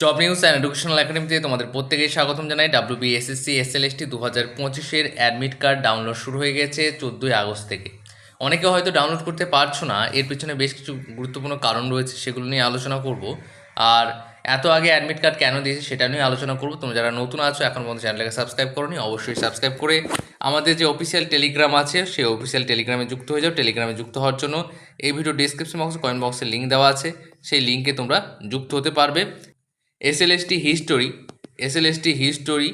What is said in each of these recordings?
Top news and educational একাডেমিতে তোমাদের প্রত্যেকেই স্বাগতম জানাই। ডাব্লিউ বি এসএসসি এসএলএসটি দু হাজার পঁচিশের অ্যাডমিট কার্ড ডাউনলোড শুরু হয়ে গেছে চোদ্দোই আগস্ট থেকে। অনেকে হয়তো ডাউনলোড করতে পারছ না, এর পিছনে বেশ কিছু গুরুত্বপূর্ণ কারণ রয়েছে, সেগুলো নিয়ে আলোচনা করব। আর এত আগে অ্যাডমিট কার্ড কেন দিয়েছে সেটা নিয়ে আলোচনা করব। তোমরা যারা নতুন আছো, এখন পর্যন্ত চ্যানেলটাকে সাবস্ক্রাইব করোনি, অবশ্যই সাবস্ক্রাইব করে আমাদের যে অফিসিয়াল টেলিগ্রাম আছে, সেই অফিসিয়াল টেলিগ্রামে যুক্ত হয়ে যাও। টেলিগ্রামে যুক্ত হওয়ার জন্য এই ভিডিও ডিসক্রিপশন বক্সে কমেন্ট বক্সে লিঙ্ক দেওয়া আছে। সেই লিঙ্কে তোমরা যুক্ত হতে পারবে। এসএলএসটি হিস্টোরি এসএলএসটি হিস্টোরি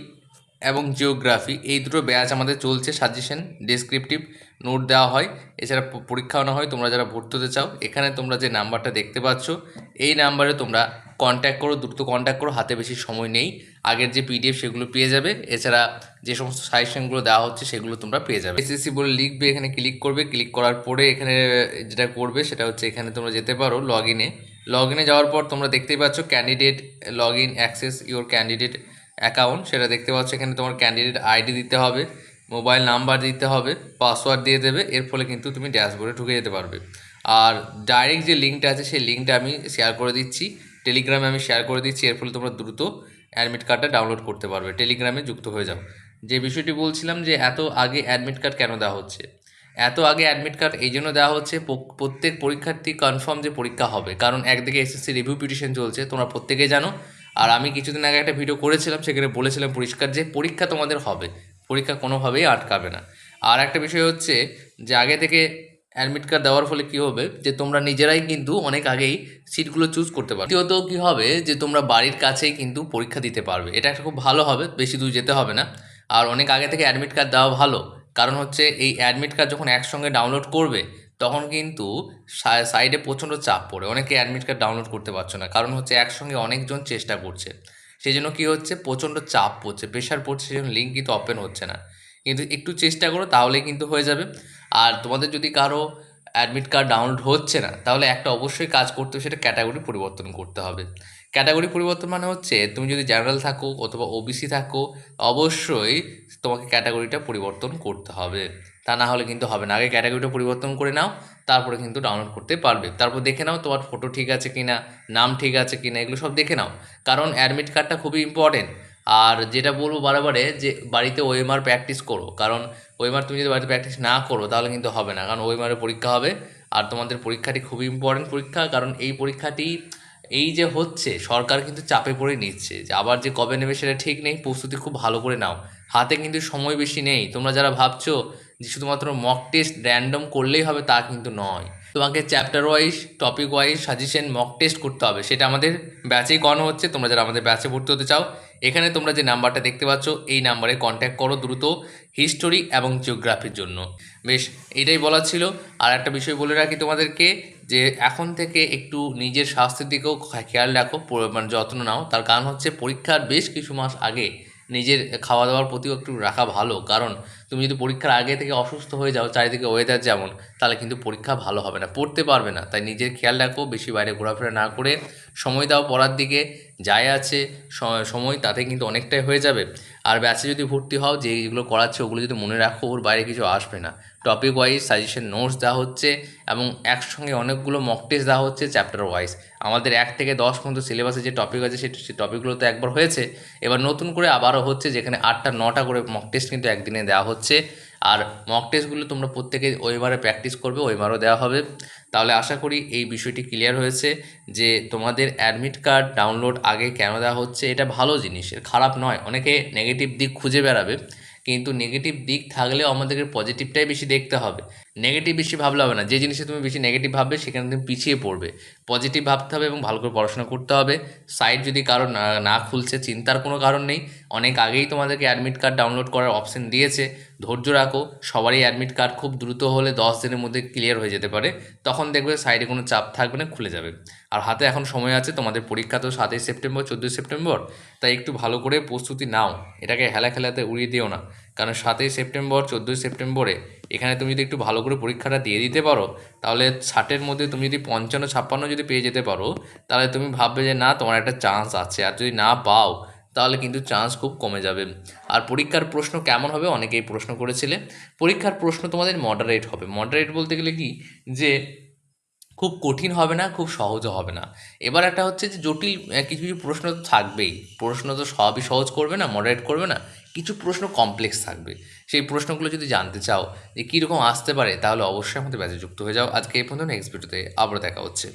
এবং জিওগ্রাফি এই দুটো ব্যাচ আমাদের চলছে সাজেশন ডেসক্রিপটিভ নোট দেওয়া হয়। এছাড়া পরীক্ষাও না হয়, তোমরা যারা ভর্তি হতে চাও, এখানে তোমরা যে নাম্বারটা দেখতে পাচ্ছ, এই নাম্বারে তোমরা কন্ট্যাক্ট করো, দ্রুত কন্ট্যাক্ট করো, হাতে বেশি সময় নেই। আগের যে পিডিএফ সেগুলো পেয়ে যাবে, এছাড়া যে সমস্ত সাজেশনগুলো দেওয়া হচ্ছে, সেগুলো তোমরা পেয়ে যাবে। এসএসসি বলে লিখবে, এখানে ক্লিক করবে ক্লিক করার পরে এখানে যেটা করবে, সেটা হচ্ছে এখানে তোমরা যেতে পারো লগ ইনে লগ ইনে যাওয়ার পর তোমরা দেখতেই পাচ্ছ candidate log in access your candidate account সেটা দেখতে পাচ্ছ এখানে তোমার ক্যান্ডিডেট আইডি দিতে হবে মোবাইল নাম্বার দিতে হবে পাসওয়ার্ড দিয়ে দেবে, এর ফলে কিন্তু তুমি ড্যাশবোর্ডে ঢুকে যেতে পারবে। আর ডাইরেক্ট যে লিঙ্কটা আছে, সেই লিঙ্কটা আমি শেয়ার করে দিচ্ছি। টেলিগ্রামে আমি শেয়ার করে দিচ্ছি, এর ফলে তোমরা দ্রুত অ্যাডমিট কার্ডটা ডাউনলোড করতে পারবে। টেলিগ্রামে যুক্ত হয়ে যাও। যে বিষয়টি বলছিলাম যে, এত আগে অ্যাডমিট কার্ড কেন দেওয়া হচ্ছে? এত আগে অ্যাডমিট কার্ড এই জন্য দেওয়া হচ্ছে প্রত্যেক পরীক্ষার্থী কনফার্ম যে পরীক্ষা হবে। কারণ একদিকে এসএসসি রিভিউ পিটিশন চলছে, তোমরা প্রত্যেকেই জানো। আর আমি কিছুদিন আগে একটা ভিডিও করেছিলাম, সেখানে বলেছিলাম পরিষ্কার যে পরীক্ষা তোমাদের হবে। পরীক্ষা কোনোভাবেই আটকাবে না। আর একটা বিষয় হচ্ছে যে আগে থেকে অ্যাডমিট কার্ড দেওয়ার ফলে কী হবে? যে তোমরা নিজেরাই কিন্তু অনেক আগেই সিটগুলো চুজ করতে পারবে। দ্বিতীয়ত কী হবে? যে তোমরা বাড়ির কাছেই কিন্তু পরীক্ষা দিতে পারবে। এটা একটা খুব ভালো হবে, বেশি দূর যেতে হবে না। আর অনেক আগে থেকে অ্যাডমিট কার্ড দেওয়া ভালো। কারণ হচ্ছে এই অ্যাডমিট কার্ড যখন একসঙ্গে ডাউনলোড করবে, তখন কিন্তু সাইডে প্রচণ্ড চাপ পড়ে। অনেকে অ্যাডমিট কার্ড ডাউনলোড করতে পারছে না। কারণ হচ্ছে একসঙ্গে অনেকজন চেষ্টা করছে। সেই জন্য কী হচ্ছে? প্রচণ্ড চাপ পড়ছে প্রেশার পড়ছে সেই জন্য লিঙ্ক কিন্তু ওপেন হচ্ছে না। কিন্তু একটু চেষ্টা করো তাহলে কিন্তু হয়ে যাবে। আর তোমাদের যদি কারও অ্যাডমিট কার্ড ডাউনলোড হচ্ছে না, তাহলে একটা অবশ্যই কাজ করতে হবে, সেটা ক্যাটাগরি পরিবর্তন করতে হবে। ক্যাটাগরি পরিবর্তন মানে হচ্ছে তুমি যদি জেনারেল থাকো অথবা ওবিসি থাকো, অবশ্যই তোমাকে ক্যাটাগরিটা পরিবর্তন করতে হবে। তা না হলে কিন্তু হবে না। আগে ক্যাটাগরিটা পরিবর্তন করে নাও, তারপরে কিন্তু ডাউনলোড করতে পারবে। তারপর দেখে নাও তোমার ফটো ঠিক আছে কি না নাম ঠিক আছে কি না এগুলো সব দেখে নাও। কারণ অ্যাডমিট কার্ডটা খুবই ইম্পর্টেন্ট আর যেটা বলব বারে যে বাড়িতে ওএমআর প্র্যাকটিস করো। কারণ ওএমআর তুমি যদি বাড়িতে প্র্যাকটিস না করো, তাহলে কিন্তু হবে না। কারণ ওএমআরের পরীক্ষা হবে। আর তোমাদের পরীক্ষাটি খুবই ইম্পর্টেন্ট পরীক্ষা। কারণ এই পরীক্ষাটি এই যে হচ্ছে, সরকার কিন্তু চাপে পড়ে নিচ্ছে যে আবার যে কবে নেবে সেটা ঠিক নেই, প্রস্তুতি খুব ভালো করে নাও। হাতে কিন্তু সময় বেশি নেই। তোমরা যারা ভাবছ যে শুধুমাত্র মক টেস্ট র্যান্ডম করলেই হবে তা কিন্তু নয়। তোমাকে chapter wise topic wise suggestion mock test করতে হবে। সেটা আমাদের ব্যাচেই করানো হচ্ছে। তোমরা যারা আমাদের ব্যাচে ভর্তি হতে চাও, এখানে তোমরা যে নাম্বারটা দেখতে পাচ্ছ, এই নাম্বারে কন্ট্যাক্ট করো দ্রুত হিস্টোরি এবং জিওগ্রাফির জন্য। বেশ, এটাই বলার ছিল। আর একটা বিষয় বলে রাখি তোমাদেরকে যে এখন থেকে একটু নিজের স্বাস্থ্যের দিকেও খেয়াল রাখো মানে যত্ন নাও। তার কারণ হচ্ছে পরীক্ষার বেশ কিছু মাস আগে নিজের খাওয়া দাওয়ার প্রতিও একটু রাখা ভালো। কারণ তুমি যদি পরীক্ষার আগে থেকে অসুস্থ হয়ে যাও, চারিদিকে ওয়েদার যেমন, তাহলে কিন্তু পরীক্ষা ভালো হবে না, পড়তে পারবে না। তাই নিজের খেয়াল রাখো, বেশি বাইরে ঘোরাফেরা না করে সময় দাও পড়ার দিকে। যাই আছে সময় তাতে কিন্তু অনেকটাই হয়ে যাবে। আর ব্যাচে যদি ভর্তি হও, যে যেগুলো করাচ্ছে ওগুলো যদি মনে রাখো, ওর বাইরে কিছু আসবে না। টপিক ওয়াইজ সাজেশন নোটস দেওয়া হচ্ছে এবং একসঙ্গে অনেকগুলো মক টেস্ট দেওয়া হচ্ছে চ্যাপ্টার ওয়াইজ আমাদের এক থেকে দশ পর্যন্ত সিলেবাসে যে টপিক আছে সেই সেই টপিকগুলো তো একবার হয়েছে। এবার নতুন করে আবারও হচ্ছে যেখানে আটটা, নটা করে মক টেস্ট কিন্তু একদিনে দেওয়া হচ্ছে। আর মক টেস্টগুলো তোমরা প্রত্যেকে ওইবারে প্র্যাকটিস করবে ওইবারও দেওয়া হবে। তাহলে আশা করি এই বিষয়টি ক্লিয়ার হয়েছে যে তোমাদের অ্যাডমিট কার্ড ডাউনলোড আগে কেন দেওয়া হচ্ছে, এটা ভালো জিনিস খারাপ নয়। অনেকে নেগেটিভ দিক খুঁজে বেড়াবে, কিন্তু নেগেটিভ দিক থাকলেও আমাদেরকে পজিটিভটাই বেশি দেখতে হবে। নেগেটিভ বেশি ভাবলে হবে না। যে জিনিসে তুমি বেশি নেগেটিভ ভাববে, সেখানে তুমি পিছিয়ে পড়বে। পজিটিভ ভাবতে হবে এবং ভালো করে পড়াশোনা করতে হবে। সাইট যদি কারও না না খুলছে, চিন্তার কোনো কারণ নেই। অনেক আগেই তোমাদেরকে অ্যাডমিট কার্ড ডাউনলোড করার অপশন দিয়েছে। ধৈর্য রাখো, সবারই অ্যাডমিট কার্ড খুব দ্রুত হলে দশ দিনের মধ্যে ক্লিয়ার হয়ে যেতে পারে। তখন দেখবে সাইডে কোনো চাপ থাকবে না, খুলে যাবে। আর হাতে এখন সময় আছে, তোমাদের পরীক্ষা তো সাতই সেপ্টেম্বর, চোদ্দোই সেপ্টেম্বর। তাই একটু ভালো করে প্রস্তুতি নাও। এটাকে হেলা খেলাতে উড়িয়ে দিও না। কারণ সাতই সেপ্টেম্বর, চোদ্দোই সেপ্টেম্বরে এখানে তুমি যদি একটু ভালো করে পরীক্ষাটা দিয়ে দিতে পারো, তাহলে ষাটের মধ্যে তুমি যদি পঞ্চান্ন, ছাপ্পান্ন যদি পেয়ে যেতে পারো, তাহলে তুমি ভাববে যে না, তোমার একটা চান্স আছে। আর যদি না পাও, তাহলে কিন্তু চান্স খুব কমে যাবে। আর পরীক্ষার প্রশ্ন কেমন হবে? অনেকেই প্রশ্ন করেছিলে। পরীক্ষার প্রশ্ন তোমাদের মডারেট হবে। মডারেট বলতে গেলে কি? যে খুব কঠিন হবে না, খুব সহজও হবে না। এবার একটা হচ্ছে যে জটিল কিছু কিছু প্রশ্ন তো থাকবেই। প্রশ্ন তো সবই সহজ করবে না মডারেট করবে না। কিছু প্রশ্ন কমপ্লেক্স থাকবে। সেই প্রশ্নগুলো যদি জানতে চাও যে কীরকম আসতে পারে, তাহলে অবশ্যই আমাদের ব্যাচে যুক্ত হয়ে যাও। আজকে এই পর্যন্ত নেক্সট ভিডিওতে আবার দেখা হচ্ছে।